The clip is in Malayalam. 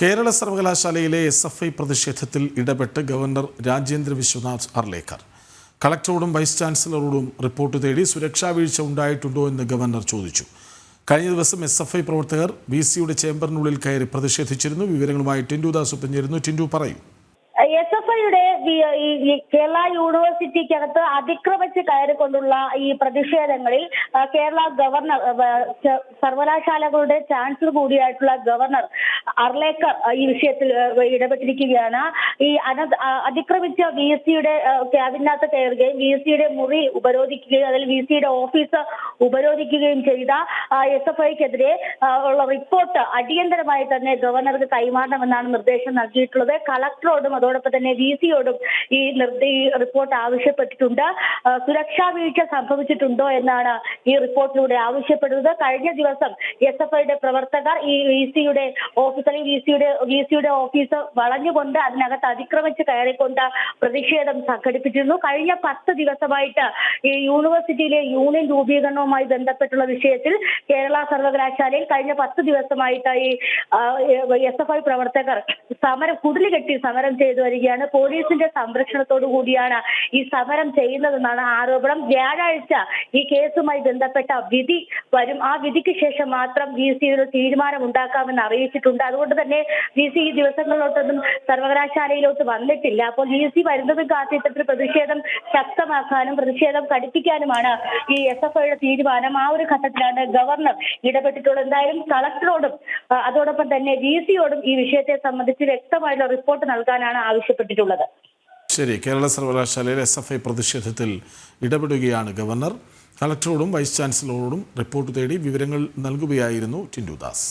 കേരള സർവകലാശാലയിലെ എസ് എഫ് ഐ പ്രതിഷേധത്തിൽ ഇടപെട്ട് ഗവർണർ രാജേന്ദ്ര വിശ്വനാഥ് അർലേക്കർ. കളക്ടറോടും വൈസ് ചാൻസലറോടും റിപ്പോർട്ട് തേടി സുരക്ഷാ വീഴ്ച ഉണ്ടായിട്ടുണ്ടോ എന്ന് ഗവർണർ ചോദിച്ചു. കഴിഞ്ഞ ദിവസം എസ് എഫ് ഐ പ്രവർത്തകർ വി സിയുടെ ചേംബറിനുള്ളിൽ കയറി പ്രതിഷേധിച്ചിരുന്നു. വിവരങ്ങളുമായി ടിൻഡു ദാസ് ഒപ്പം ടിൻഡു പറയും. എസ് എഫ് ഐയുടെ കേരള യൂണിവേഴ്സിറ്റിക്കകത്ത് അതിക്രമിച്ച് കയറിക്കൊണ്ടുള്ള ഈ പ്രതിഷേധങ്ങളിൽ കേരള ഗവർണർ സർവകലാശാലകളുടെ ചാൻസലർ കൂടിയായിട്ടുള്ള ഗവർണർ അർലേക്കർ ഈ വിഷയത്തിൽ ഇടപെട്ടിരിക്കുകയാണ്. ഈ അന അതിക്രമിച്ച വി എസ് സിയുടെ ക്യാബിനകത്ത് കയറുകയും വി എസ് സിയുടെ മുറി ഉപരോധിക്കുകയും അതിൽ വി സിയുടെ ഓഫീസ് ഉപരോധിക്കുകയും ചെയ്ത എസ് എഫ് ഐക്കെതിരെ ഉള്ള റിപ്പോർട്ട് അടിയന്തരമായി തന്നെ ഗവർണർക്ക് കൈമാറണമെന്നാണ് നിർദ്ദേശം നൽകിയിട്ടുള്ളത്. കളക്ടറോടും അതോടൊപ്പം തന്നെ വി സിയോടും ഈ റിപ്പോർട്ട് ആവശ്യപ്പെട്ടിട്ടുണ്ട്. സുരക്ഷാ വീഴ്ച സംഭവിച്ചിട്ടുണ്ടോ എന്നാണ് ഈ റിപ്പോർട്ടിലൂടെ ആവശ്യപ്പെടുന്നത്. കഴിഞ്ഞ ദിവസം എസ് എഫ് ഐയുടെ പ്രവർത്തകർ ഈ വി സിയുടെ ഓഫീസ് അല്ലെങ്കിൽ വി സിയുടെ വി സിയുടെ ഓഫീസ് വളഞ്ഞുകൊണ്ട് അതിനകത്ത് അതിക്രമിച്ച് കയറിക്കൊണ്ട് പ്രതിഷേധം സംഘടിപ്പിച്ചിരുന്നു. കഴിഞ്ഞ പത്ത് ദിവസമായിട്ട് ഈ യൂണിവേഴ്സിറ്റിയിലെ യൂണിയൻ രൂപീകരണവുമായി ബന്ധപ്പെട്ടുള്ള വിഷയത്തിൽ കേരള സർവകലാശാലയിൽ കഴിഞ്ഞ പത്ത് ദിവസമായിട്ട് ഈ എസ് എഫ് ഐ പ്രവർത്തകർ സമരം കുടിലുകെട്ടി സമരം ചെയ്തു വരികയാണ്. പോലീസിന്റെ സംരക്ഷണത്തോടു കൂടിയാണ് ഈ സമരം ചെയ്യുന്നതെന്നാണ് ആരോപണം. വ്യാഴാഴ്ച ഈ കേസുമായി ബന്ധപ്പെട്ട വിധി വരും. ആ വിധിക്ക് ശേഷം മാത്രം വി സി ഒരു തീരുമാനം ഉണ്ടാക്കാമെന്ന് അറിയിച്ചിട്ടുണ്ട്. അതുകൊണ്ട് തന്നെ വി സി ഈ ദിവസങ്ങളിലോട്ടൊന്നും സർവകലാശാലയിലോട്ട് വന്നിട്ടില്ല. അപ്പോൾ വി സി വരുന്നതും കാത്ത് ഇത്തരത്തിൽ പ്രതിഷേധം ശക്തമാക്കാനും പ്രതിഷേധം കടുപ്പിക്കാനുമാണ് ഈ എസ് എഫ് ഐയുടെ തീരുമാനം. ആ ഒരു ഘട്ടത്തിലാണ് ഗവർണർ ഇടപെട്ടിട്ടുള്ളത്. എന്തായാലും കളക്ടറോടും അതോടൊപ്പം തന്നെ വി സിയോടും ഈ വിഷയത്തെ സംബന്ധിച്ച് വ്യക്തമായിട്ടുള്ള റിപ്പോർട്ട് നൽകാനാണ് ആവശ്യപ്പെട്ടിട്ടുള്ളത്. ശരി കേരള സർവകലാശാലയിലെ എസ് എഫ് ഐ പ്രതിഷേധത്തിൽ ഇടപെടുകയാണ് ഗവർണർ. കളക്ടറോടും വൈസ് ചാൻസലറോടും റിപ്പോർട്ട് തേടി വിവരങ്ങൾ നൽകുകയായിരുന്നു ടിൻഡു ദാസ്